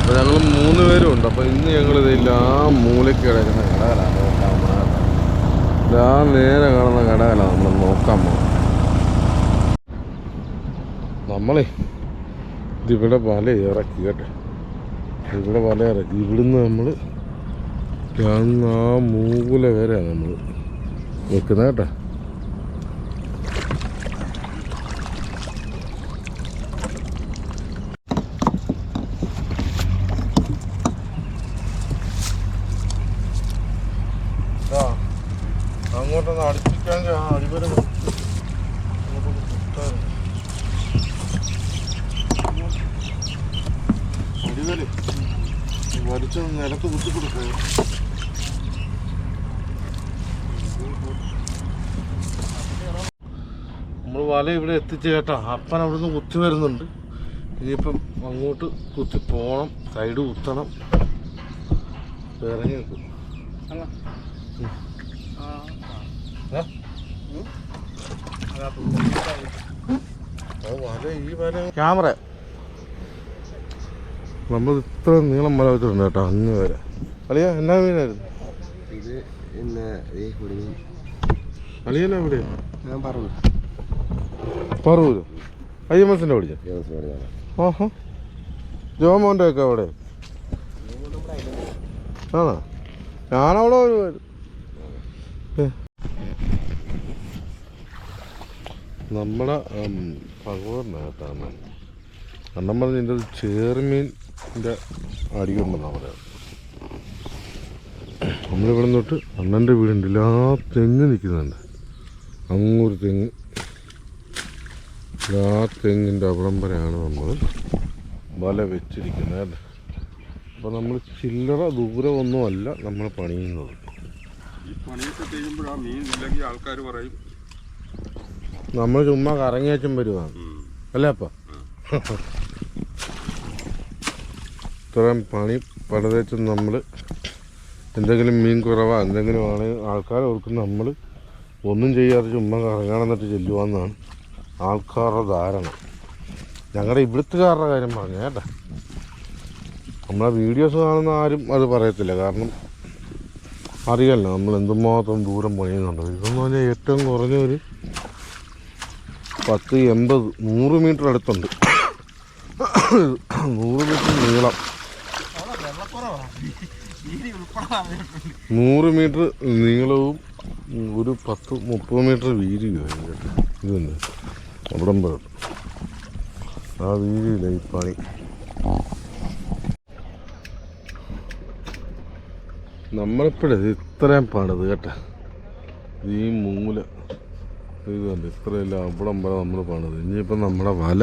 അപ്പോൾ ഞങ്ങൾ മൂന്ന് പേരും ഉണ്ട്. അപ്പോൾ ഇന്ന് ഞങ്ങൾ ഇതില്ല ആ മൂലയ്ക്ക് കിടക്കുന്ന കടകലാണ് ഇതാ നേരെ കാണുന്ന കടകലാണ് നമ്മൾ നോക്കാൻ പോകുന്നത് നമ്മളെ ഇതിവിടെ വല ഇറക്കി കേട്ടെ. ഇവിടെ വല ഇറക്കി. ഇവിടുന്ന് നമ്മൾ ആ മൂല വരെയാണ് നമ്മൾ വെക്കുന്നത് കേട്ടോ. വലിച്ചൊന്ന് നിലത്ത് കുത്തി കൊടുക്കുക നമ്മൾ വല ഇവിടെ എത്തിച്ച് കേട്ടോ. അപ്പൻ അവിടുന്ന് കുത്തി വരുന്നുണ്ട്. ഇനിയിപ്പം അങ്ങോട്ട് കുത്തി പോകണം സൈഡ് കുത്തണം. ഇറങ്ങി നിൽക്കും. ഏ? അത്. വല ഈ വല ക്യാമറ. നമ്മൾ ഇത്ര നീളം മല വെച്ചിട്ടുണ്ട് കേട്ടോ അങ്ങ് വരെ. അളിയ എന്നാ മീനായിരുന്നു? ഇത് പിന്നെ ഈ കുടുങ്ങി. ഞാൻ പറവൂര് ഐ എം എസിന്റെ പഠിച്ച ജോമോന്റെ ഒക്കെ അവിടെ? ആണോ? ഞാനവിടെ ഒരു നമ്മുടെ ഭഗവാനായിട്ടാണ് അണ്ണം പറഞ്ഞ എന്റെ ഒരു ചേർമീന്റെ അടിയുണ്ടെന്നാണ് പറയുന്നത് നമ്മളിവിടെ തൊട്ട് അണ്ണന്റെ വീടുണ്ട് എല്ലാ തെങ്ങ് നിൽക്കുന്നുണ്ട്. അങ്ങൊരു തെങ്ങ്. എല്ലാ തെങ്ങിന്റെ അവിടം വരെയാണ് നമ്മൾ വല വെച്ചിരിക്കുന്നത് അപ്പോൾ നമ്മൾ ചില്ലറ ദൂരമൊന്നുമല്ല നമ്മൾ പണിയുന്നത്. ഈ പണിയൊക്കെ ചെയ്യുമ്പോഴാണ് മീൻ ഇല്ലെങ്കിൽ ആൾക്കാർ പറയും നമ്മൾ ചുമ്മാ കറങ്ങിയച്ചും വരുവാണ്. അല്ലേ അപ്പ? ഇത്രയും പണി പലതേച്ച് നമ്മൾ എന്തെങ്കിലും മീൻ കുറവാ എന്തെങ്കിലും ആണെങ്കിൽ ആൾക്കാർ ഓർക്കുന്ന നമ്മൾ ഒന്നും ചെയ്യാതെ ചുമ്മാ കറങ്ങാണെന്നിട്ട് ചെല്ലുവാന്നാണ് ആൾക്കാരുടെ ധാരണ. ഞങ്ങളുടെ ഇവിടുത്തുകാരുടെ കാര്യം പറഞ്ഞു കേട്ടാ. നമ്മളെ വീഡിയോസ് കാണുന്ന ആരും അത് പറയത്തില്ല. കാരണം അറിയാമല്ലോ നമ്മൾ എന്തുമാത്രം ദൂരം പണിയുന്നുണ്ട്. ഇതെന്ന് പറഞ്ഞാൽ ഏറ്റവും കുറഞ്ഞ ഒരു പത്ത് എൺപത് നൂറ് മീറ്റർ അടുത്തുണ്ട് നൂറ് മീറ്റർ നീളം. നൂറ് മീറ്റർ നീളവും ഒരു പത്ത് മുപ്പത് മീറ്റർ വീതിയും ഇതുണ്ട്. അവിടം വരെ. ആ വീതിയില്ല ഈ പണി. നമ്മളിപ്പോഴത് ഇത്രയും പണിത് കേട്ടോ. ഈ മൂല. ഇത് കണ്ട്? ഇത്രയല്ല അവിടം വരെ നമ്മൾ പണിത് ഇനിയിപ്പം നമ്മുടെ വല.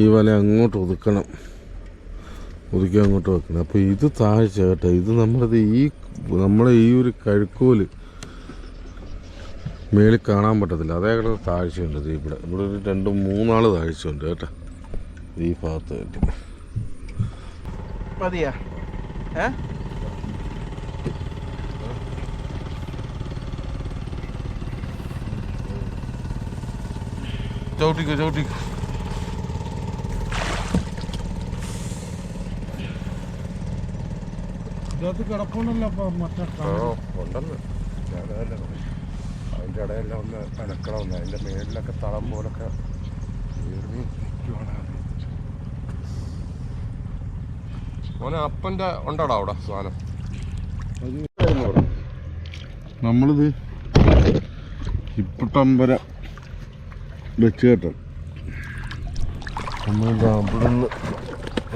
ഈ വല അങ്ങോട്ട് ഒതുക്കണം. ഒതുക്കി അങ്ങോട്ട് വെക്കണം. അപ്പോൾ ഇത് താഴ്ച കേട്ടോ ഇത് നമ്മളത് ഈ നമ്മളെ ഈ ഒരു കഴുക്കോൽ മേളിൽ കാണാൻ പറ്റത്തില്ല. അതേ കിടന്ന് താഴ്ചയുണ്ട് ഇത് ഇവിടെ. ഇവിടെ ഒരു രണ്ട് മൂന്നാൾ താഴ്ചയുണ്ട് കേട്ടോ. ഈ ഭാഗത്ത് കേട്ടി മതിയാ. ഏ? ചവിട്ടിക്കോ ചവിട്ടിക്കോ. ഇതിനകത്ത് കിടപ്പുണ്ടല്ലോ അപ്പൊ മറ്റേ ഉണ്ടെന്ന്. അതിന്റെ ഇടയെല്ലാം ഒന്ന് അനക്കണമെന്ന്. അതിന്റെ മേളിലൊക്കെ തളം പോലൊക്കെ വീർന്ന് നിൽക്കുവാണ് അത്. മോനെ അപ്പന്റെ ഉണ്ടോടാ അവിടെ സാധനം? നമ്മളിത് ഇപ്പട്ടമ്പര വെച്ച് കേട്ടോ നമ്മളിത് അവിടെ നിന്ന്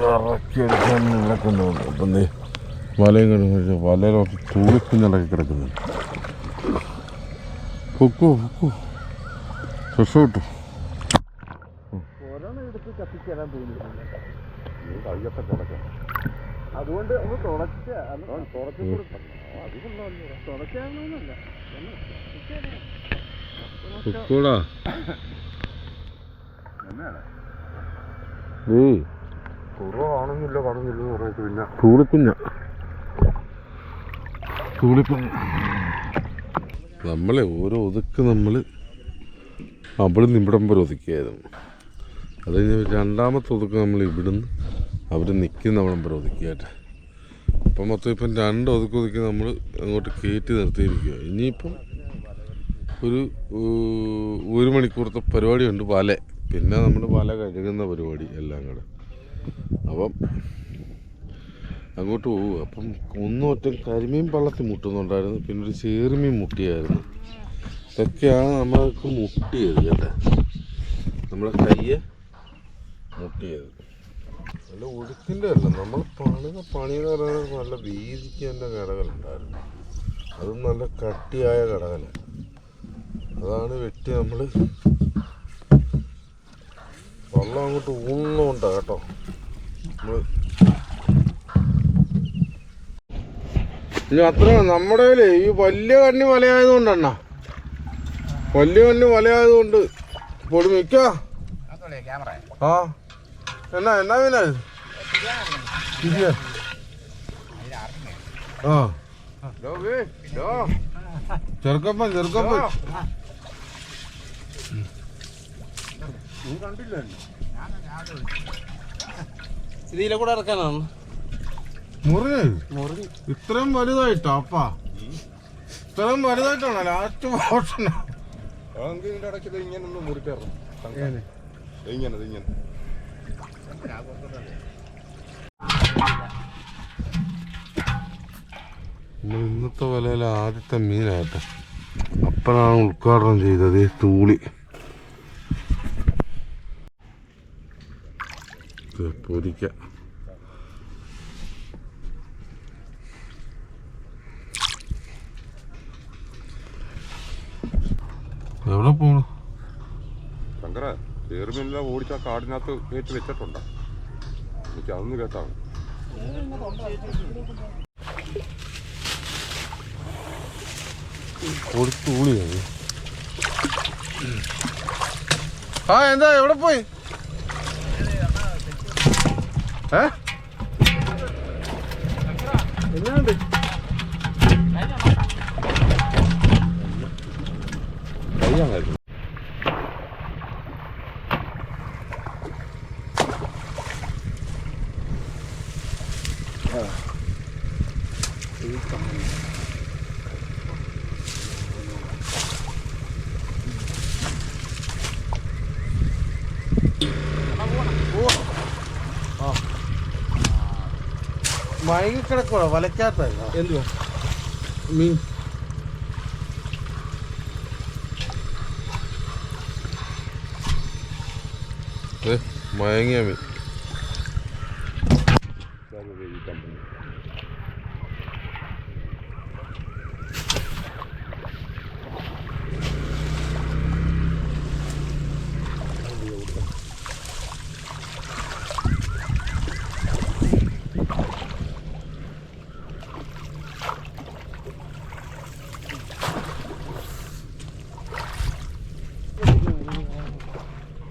ഇറക്കി എടുക്കാൻ ഇവിടെ കൊണ്ടുപോകുന്നു അപ്പം ദേ വലയും കിടന്നു വലയിലൊക്കെ തൂളിക്കുഞ്ഞിടക്കി കിടക്കുന്നുണ്ട്. പൊക്കോ പൊക്കോ. ഫ്രഷ് കിട്ടും. അതുകൊണ്ട് ഒന്ന് തുടച്ചു കൊടുക്കണം തുടച്ചാണെന്നല്ല പൊക്കോടാ. ഏയ്. കുറവാണെന്നില്ല കടന്നില്ല പിന്നെ. തൂളിക്കുഞ്ഞ. തൂളിക്കുഞ്ഞ നമ്മളെ ഓരോ ഒതുക്ക് നമ്മൾ അവിടുന്ന് ഇവിടം വരെ ഒതുക്കിയായിരുന്നു. അത് കഴിഞ്ഞ് രണ്ടാമത്തെ ഒതുക്ക് നമ്മൾ ഇവിടുന്ന് അവർ നിൽക്കുന്ന അവിടം വരെ ഒതുക്കിയായിട്ട് അപ്പം മൊത്തം ഇപ്പം രണ്ട് ഒതുക്കി ഒതുക്കി നമ്മൾ അങ്ങോട്ട് കയറ്റി നിർത്തിയിരിക്കുക ഇനിയിപ്പം ഒരു ഒരു മണിക്കൂറത്തെ പരിപാടിയുണ്ട് വല. പിന്നെ നമ്മൾ വല കഴുകുന്ന പരിപാടി എല്ലാം കൂടെ. അപ്പം അങ്ങോട്ട് പോവുക അപ്പം ഒന്നും ഒറ്റ കരിമീൻ പള്ളത്തിൽ മുട്ടുന്നുണ്ടായിരുന്നു. പിന്നെ ഒരു ചേറുമീൻ മുട്ടിയായിരുന്നു. ഇതൊക്കെയാണ് നമ്മൾക്ക് മുട്ടിയത് കേട്ടെ. നമ്മളെ കയ്യെ മുട്ടിയത്. നല്ല ഒഴുക്കിന്റെ അല്ല. നമ്മൾ പണിത പണി എന്ന് പറയുന്നത് നല്ല വീതിക്ക് തന്നെ കടകളുണ്ടായിരുന്നു. അതും നല്ല കട്ടിയായ കടകല അതാണ് വെട്ടി നമ്മൾ വെള്ളം അങ്ങോട്ട് ഊന്നുകൊണ്ടാണ് കേട്ടോ. നമ്മൾ ഇനി അത്ര നമ്മുടെ കയ്യിൽ ഈ വലിയ കണ്ണി വലയായതുകൊണ്ടെണ്ണ. വലിയ കണ്ണി വലയായതുകൊണ്ട് പൊടി മിക്ക. ആ. എന്നാ എന്നാ പിന്നെ? തിരിയാ ആ. ചെറുക്കപ്പൻ ചെറുക്കപ്പൻ. ഇതിലെ കൂടെ ഇറക്കാനാണ് മുറിഞ്ഞ മുറി. ഇത്രയും വലുതായിട്ടോ അപ്പാ? ഇത്രയും വലുതായിട്ടാണോ ലാസ്റ്റ് പോർഷൻ അതെങ്കിൽ ഇതിന്റെ ഇടയ്ക്ക് ഇത് ഇങ്ങനെ ഒന്ന് മുറിക്കാറുണ്ട് ഇങ്ങനെ ഇത് ഇങ്ങനെ. നമ്മൾ ഇന്നത്തെ വിലയിൽ ആദ്യത്തെ മീനായിട്ട് അപ്പനാണ് ഉദ്ഘാടനം ചെയ്തത് ഈ തൂളി. പൊരിക്ക എവിടെ പോണു. ശങ്കര ചേറുമീനെല്ലാം ഓടിച്ച കാടിനകത്ത് കയറ്റി വെച്ചിട്ടുണ്ടോ. എനിക്ക് അതൊന്ന് കേട്ടാണ് ഒരു തൂളിയാണ് ആ എന്താ എവിടെ പോയി? ഏ? എന്നാണ്ട് galera. Mas aí o cara coloca, vale que é a pena. Entendeu? Mim. എന്തുവാ മീൻ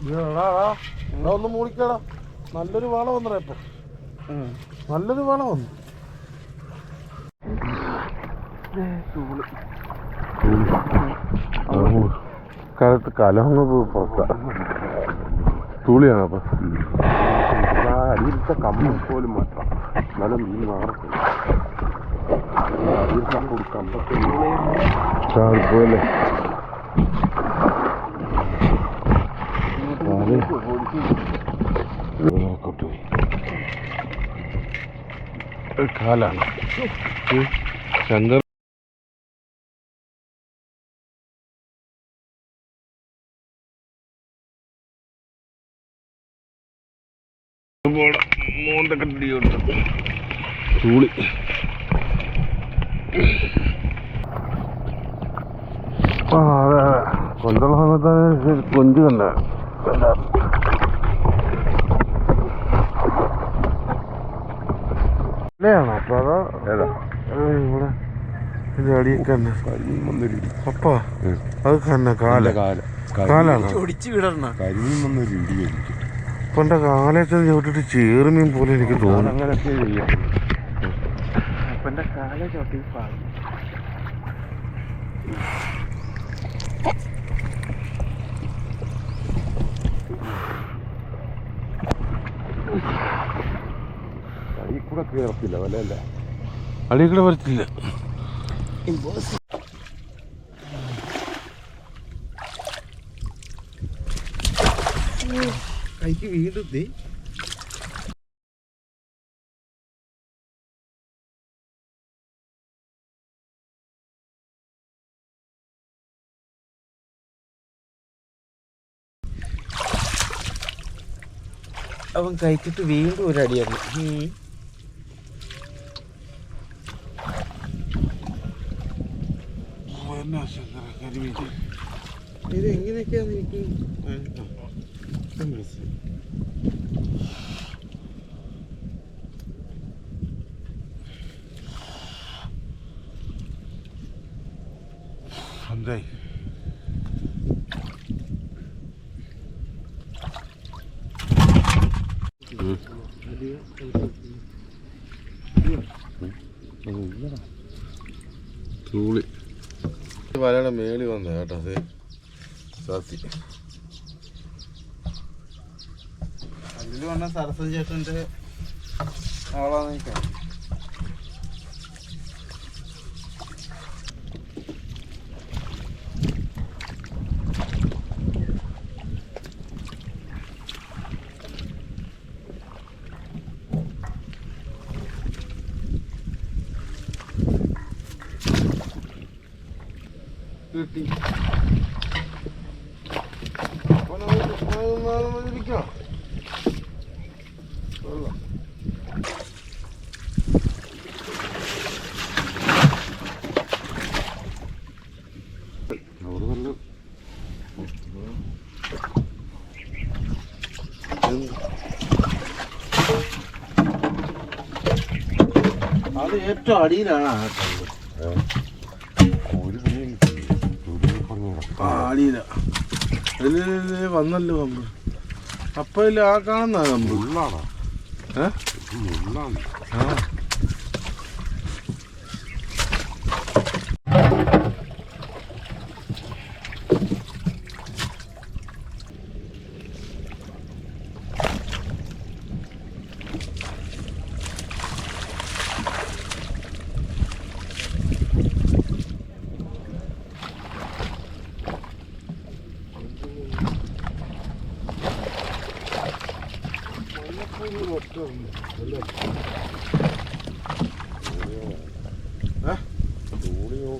ഏ, മയങ്ങിയ മീൻ ഒന്ന് മൂളിക്കടാ. നല്ലൊരു വള വന്നടാ ഇപ്പൊ. നല്ലൊരു വള വന്നു. കാലത്ത് കലഹങ്ങ് പുറത്താ. തൂളിയാണ് അപ്പൊ അടിയിലത്തെ കമ്പ് പോലും മാറ്റാം നല്ല മീൻ മാറത്തില്ല. അടിയിലത്തെ കൊടുക്കാം കാലാണ് ശങ്കർ തൂളി ആ അതെ അതെ. കൊണ്ടുള്ള സമയത്ത് കൊഞ്ച് കണ്ട. ാണോ അപ്പൊ അതോ ഏതാ? ഇവിടെ. കരിമീൻ വന്നൊരു അപ്പാ അത് തന്നെ കാല. കാല. കാലാണോ. ഒടിച്ചു വിടണ കരിമീൻ വന്നൊരു ഇടി എനിക്ക്. ഇപ്പൊ എന്റെ കാലത്തെ ചവിട്ടിട്ട് ചേറുമീൻ പോലെ എനിക്ക് തോന്നുന്നു അങ്ങനെയൊക്കെ ചെയ്യാം അപ്പൊ എന്റെ കാല ചോട്ടി പാടും കൂടെ കയറത്തില്ല വലയല്ല അടിക്കൂടെ പറ്റില്ല കൈക്ക് വീണ്ടും ദേ. അവൻ കൈക്കിട്ട് വീണ്ടും ഒരു ഇത് എങ്ങനെയൊക്കെയാന്ന് എനിക്ക് എന്തായി തൂളി വലയുടെ മേളി വന്ന കേട്ടോ അത്. സത്യം അതിൽ വന്ന സരസ്വതി ചേട്ടന്റെ ആളാന്ന് എനിക്കറിയാം കിട്ടി. അത് ഏറ്റവും അടിയിലാണ് ആ അതിൽ വന്നല്ലോ കമ്പ് അപ്പൊ ഇല്ല ആ കാണുന്ന കമ്പ് മുള്ളാണോ ഏ? ഇത് മുള്ളാണ് ആ.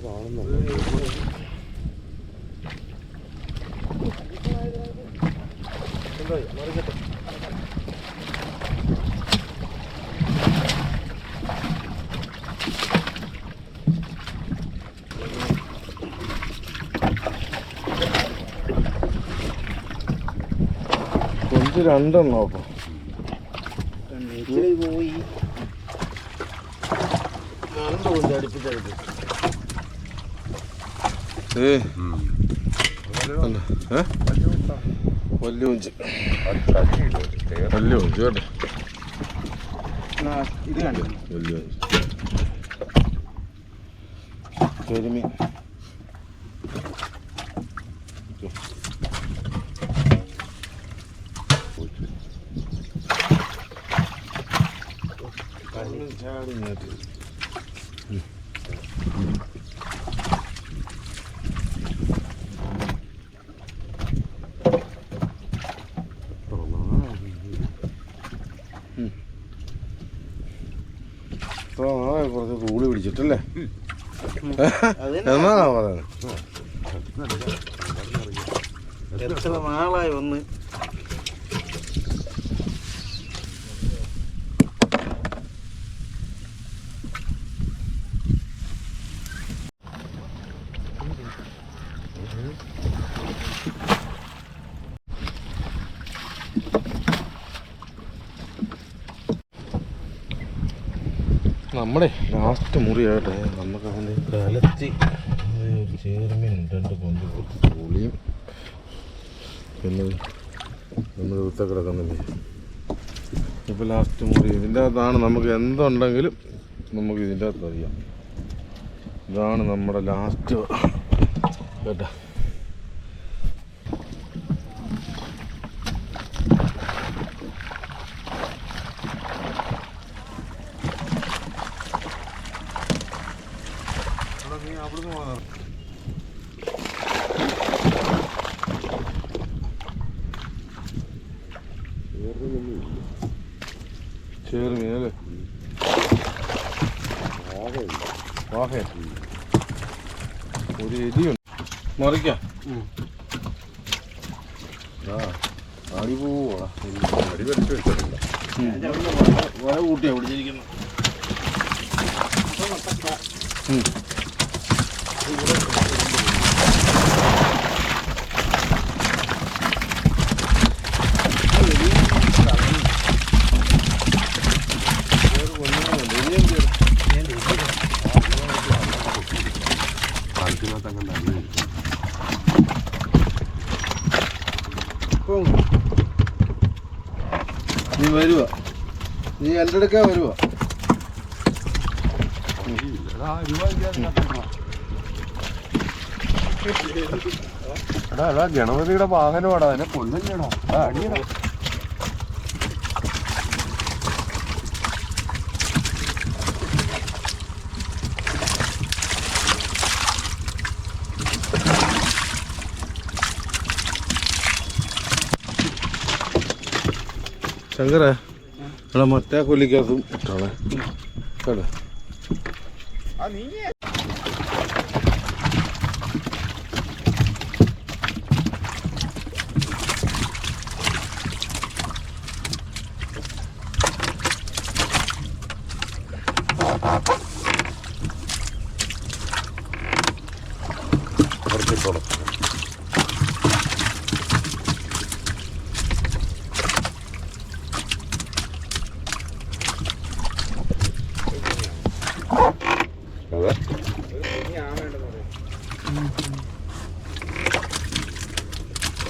കാണുന്നുണ്ട് കൊഞ്ച് രണ്ടെണ്ണോ അപ്പൊ? പോയി. കൊണ്ട് അടുപ്പിച്ചടുപ്പിച്ച് വലിയ കൊഞ്ച് വലിയ കൊഞ്ച് കേട്ടോ ഇത് കണ്ടു? വലിയ കൊഞ്ച് കരിമീൻ ചാടി ഇങ്ങോട്ട് ഇത്ര നാളെ കുറച്ച് തൂളി എന്നാണോ എന്നാ പറയുന്നത് എത്ര നാളായി ഒന്ന് നമ്മുടെ ലാസ്റ്റ് നമുക്ക് അവന് കലത്തി ചേർമീൻ രണ്ട് കൊഞ്ച് കുറച്ച് പുളിയും പിന്നെ നമ്മൾ ഇവിടുത്തെ കിടക്കുന്നില്ലേ ഇപ്പോൾ ലാസ്റ്റ് മുറി. ഇതിന്റെ അകത്താണ് നമുക്ക് എന്തുണ്ടെങ്കിലും നമുക്ക് ഇതിന്റെ അകത്ത് അറിയാം. ഇതാണ് നമ്മുടെ ലാസ്റ്റ് കേട്ടോ അവിടുന്ന് മാറാം ചേർമീൻ അല്ലേ വാഹേ ഒരു എലിയുണ്ട് മറിക്കാം. ആടി പോവാ അടി വലിച്ചു വെച്ചിട്ടുണ്ട്. വല കൂട്ടിയാ പിടിച്ചിരിക്കുന്നു കാൽക്കിനകത്ത് നീ വരുക നീ എന്റെ അടുക്കാ വരുക എടാ എടാ ഗണപതിയുടെ വാഹനമാടാ അതിനെ കൊല്ലല്ലേടാ അടിയടാ. ശങ്കര എടാ മറ്റേ കൊല്ലിക്കകത്തും ഇട്ടാളെ. കേട്ടോ കുറച്ചിട്ടോളാം അതെ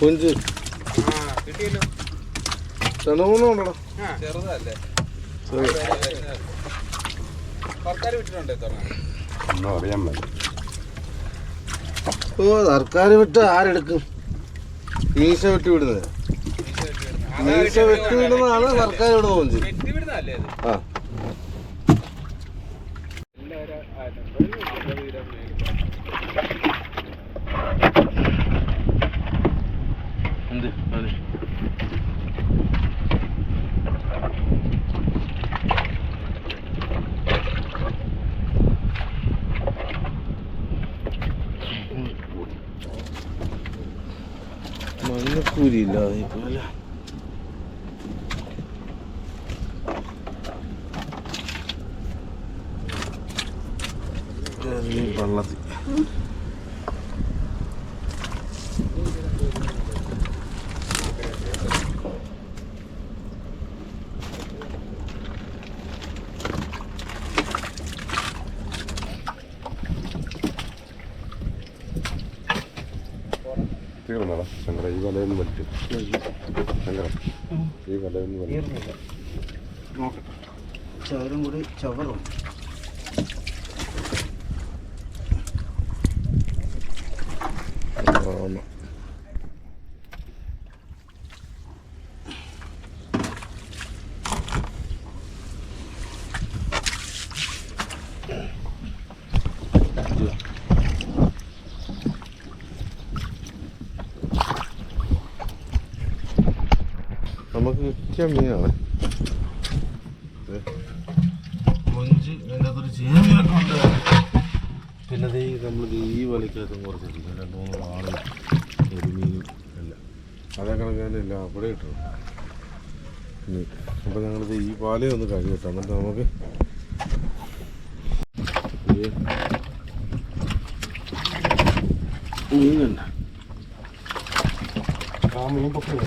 കൊഞ്ച്. ചെറുതല്ലേ സർക്കാർ ഒന്നും ഓ സർക്കാർ വിട്ട് ആരെടുക്കും? മീശ വെട്ടി വിടുന്നത്. മീശ വെട്ടി വിടുന്നതാണ് സർക്കാർ വിടുന്ന കൊഞ്ച് ആ എല്ലാവരും ആ, നമ്പറിൽ അമ്പത് കിലോ മേടിക്കാം. എന്ത് അത് മഞ്ഞക്കൂരി ഇല്ലാതെ ഇപ്പൊ അല്ല ഈ വെള്ളത്തിൽ തീർന്നടാ ശങ്കര ഈ വലയൊന്ന് വലിച്ചു ശങ്കര ഈ കൂടി ചവറും. നമുക്ക് മീനാണ് കൊഞ്ച് അതിന്റെ അകത്തൊരു ചേമിയൊക്കെ ഉണ്ട് പിന്നെ ഈ നമ്മൾ ഈ വലയ്ക്കകത്തും കുറച്ചിട്ടില്ല രണ്ട് മൂന്ന് വാൾ എരിമീനും എല്ലാം. അതേ കണക്ക് തന്നെ എല്ലാം അവിടെ ഇട്ടുണ്ട് അപ്പം ഞങ്ങളിത് ഈ പാലേ ഒന്ന് കഴുകിട്ടോ എന്നിട്ട് നമുക്ക്. മീനുണ്ട് ആ മീൻ പൊക്കി